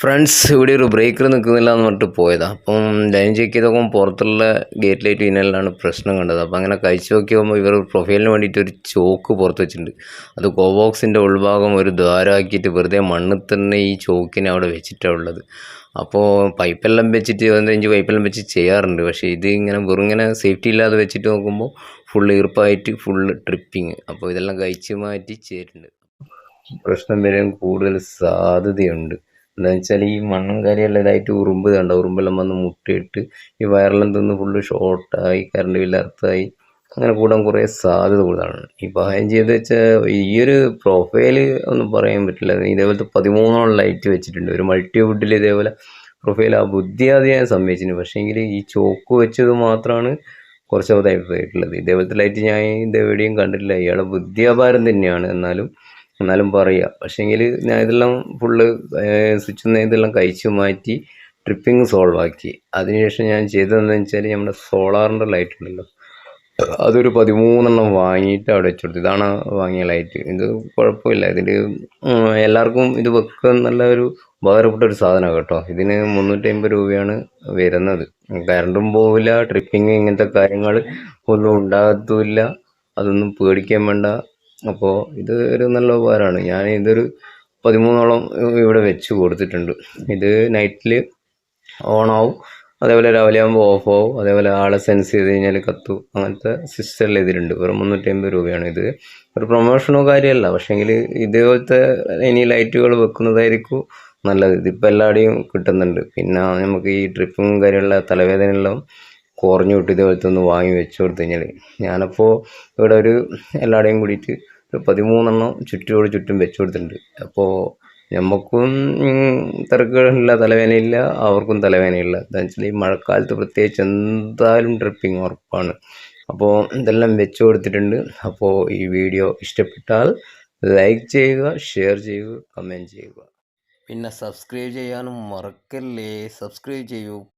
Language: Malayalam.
ഫ്രണ്ട്സ് ഇവിടെ ഒരു ബ്രേക്കർ നിൽക്കുന്നില്ല എന്ന് പറഞ്ഞിട്ട് പോയതാണ് അപ്പം ലൈൻ ചെക്ക് ചെയ്തപ്പോൾ പുറത്തുള്ള ഗേറ്റ് ലൈറ്റ് ഇനലിലാണ് പ്രശ്നം കണ്ടത്. അപ്പം അങ്ങനെ കഴിച്ചു നോക്കിയപ്പോൾ ഇവർ പ്രൊഫൈലിന് വേണ്ടിയിട്ട് ഒരു ചോക്ക് പുറത്ത് വെച്ചിട്ടുണ്ട്. അത് കോബോക്സിന്റെ ഉൾഭാഗം ഒരു ദ്വാരമാക്കിയിട്ട് വെറുതെ മണ്ണിൽ തന്നെ ഈ ചോക്കിനെ അവിടെ വെച്ചിട്ടാണ് ഉള്ളത്. അപ്പോൾ പൈപ്പെല്ലാം വെച്ചിട്ട് പതിനഞ്ച് പൈപ്പെല്ലാം വെച്ച് ചെയ്യാറുണ്ട്. പക്ഷേ ഇത് ഇങ്ങനെ വെറും ഇങ്ങനെ സേഫ്റ്റി ഇല്ലാതെ വെച്ചിട്ട് നോക്കുമ്പോൾ ഫുൾ ഈർപ്പായിട്ട് ഫുൾ ട്രിപ്പിങ് അപ്പോൾ ഇതെല്ലാം കഴിച്ച് മാറ്റി ചെയ്തിട്ടുണ്ട്. പ്രശ്നം വരാൻ കൂടുതൽ സാധ്യതയുണ്ട്. എന്താണെന്ന് വെച്ചാൽ ഈ മണ്ണും കാര്യമെല്ലാം ഇതായിട്ട് ഉറുമ്പ് കണ്ട? ഉറുമ്പെല്ലാം വന്ന് മുട്ടയിട്ട് ഈ വയറെല്ലാം തിന്ന് ഫുള്ള് ഷോർട്ടായി കറണ്ട് ബില്ലർത്ഥമായി അങ്ങനെ കൂടാൻ കുറേ സാധ്യത കൂടുതലാണ്. ഈ പായം ചെയ്ത് വെച്ചാൽ ഈ ഒരു പ്രൊഫൈൽ ഒന്നും പറയാൻ പറ്റില്ല. ഇതേപോലത്തെ പതിമൂന്നോളം ലൈറ്റ് വെച്ചിട്ടുണ്ട്. ഒരു മൾട്ടി വുഡിൽ ഇതേപോലെ പ്രൊഫൈൽ ആ ബുദ്ധി ആദ്യം ഞാൻ സമ്മതിച്ചിട്ടുണ്ട് പക്ഷേങ്കിൽ ഈ ചോക്ക് വെച്ചത് മാത്രമാണ് കുറച്ച് ഇതായിട്ടുള്ളത് ഇതേപോലത്തെ ലൈറ്റ് ഞാൻ ഇതെവിടെയും കണ്ടിട്ടില്ല. ഇയാളെ ബുദ്ധിയാപാരം തന്നെയാണ്. എന്നാലും എന്നാലും പറയുക പക്ഷേങ്കിൽ ഞാൻ ഇതെല്ലാം ഫുള്ള് സ്വിച്ച് നിന്ന് ഇതെല്ലാം കഴിച്ചു മാറ്റി ട്രിപ്പിംഗ് സോൾവ് ആക്കി. അതിനുശേഷം ഞാൻ ചെയ്തതെന്ന് വെച്ചാൽ നമ്മുടെ സോളാറിന്റെ ലൈറ്റ് ഉണ്ടല്ലോ. അതൊരു പതിമൂന്നെണ്ണം വാങ്ങിയിട്ട് അവിടെ വെച്ചു കൊടുത്തു. ഇതാണ് വാങ്ങിയ ലൈറ്റ് ഇത് കുഴപ്പമില്ല. ഇതിൽ എല്ലാവർക്കും ഇത് വെക്കാൻ നല്ല ഒരു ഉപകാരപ്പെട്ട ഒരു സാധനമാണ് കേട്ടോ. ഇതിന് മുന്നൂറ്റമ്പത് രൂപയാണ് വരുന്നത്. കറണ്ടും പോവില്ല ട്രിപ്പിങ് ഇങ്ങനത്തെ കാര്യങ്ങൾ ഒന്നും ഉണ്ടാകത്തുമില്ല. അതൊന്നും പേടിക്കാൻ വേണ്ട. അപ്പോൾ ഇത് ഒരു നല്ല ഉപകാരമാണ്. ഞാൻ ഇതൊരു പതിമൂന്നോളം ഇവിടെ വെച്ച് കൊടുത്തിട്ടുണ്ട്. ഇത് നൈറ്റിൽ ആവും അതേപോലെ രാവിലെ ആകുമ്പോൾ ഓഫ് ആവും അതേപോലെ ആളെ സെൻസ് ചെയ്ത് കഴിഞ്ഞാൽ കത്തു അങ്ങനത്തെ സിസ്റ്ററിൽ ഇതിലുണ്ട്. വെറും മുന്നൂറ്റമ്പത് രൂപയാണ് ഇത്. ഒരു പ്രൊമോഷനോ കാര്യമല്ല പക്ഷേങ്കിൽ ഇതേപോലത്തെ ഇനി ലൈറ്റുകൾ വെക്കുന്നതായിരിക്കും നല്ലത്. ഇതിപ്പോൾ എല്ലാവിടെയും കിട്ടുന്നുണ്ട്. പിന്നെ നമുക്ക് ഈ ട്രിപ്പും കാര്യമുള്ള തലവേദനയെല്ലാം കുറഞ്ഞു കിട്ടും ഇതേപോലത്തെ ഒന്ന് വാങ്ങി വെച്ച് കൊടുത്തു കഴിഞ്ഞാൽ ഞാനപ്പോൾ ഇവിടെ ഒരു എല്ലാവരുടെയും കൂടിയിട്ട് ഒരു പതിമൂന്നെണ്ണം ചുറ്റോട് ചുറ്റും വെച്ച് കൊടുത്തിട്ടുണ്ട്. അപ്പോൾ നമുക്കും തിരക്കുകളില്ല തലവേദനയില്ല അവർക്കും തലവേദനയില്ല എന്താണെന്ന് വെച്ചാൽ ഈ മഴക്കാലത്ത് പ്രത്യേകിച്ച് എന്തായാലും ട്രിപ്പിംഗ് ഉറപ്പാണ്. അപ്പോൾ ഇതെല്ലാം വെച്ച് കൊടുത്തിട്ടുണ്ട്. അപ്പോൾ ഈ വീഡിയോ ഇഷ്ടപ്പെട്ടാൽ ലൈക്ക് ചെയ്യുക ഷെയർ ചെയ്യുക കമന്റ് ചെയ്യുക. പിന്നെ സബ്സ്ക്രൈബ് ചെയ്യാനും മറക്കല്ലേ? സബ്സ്ക്രൈബ് ചെയ്യൂ.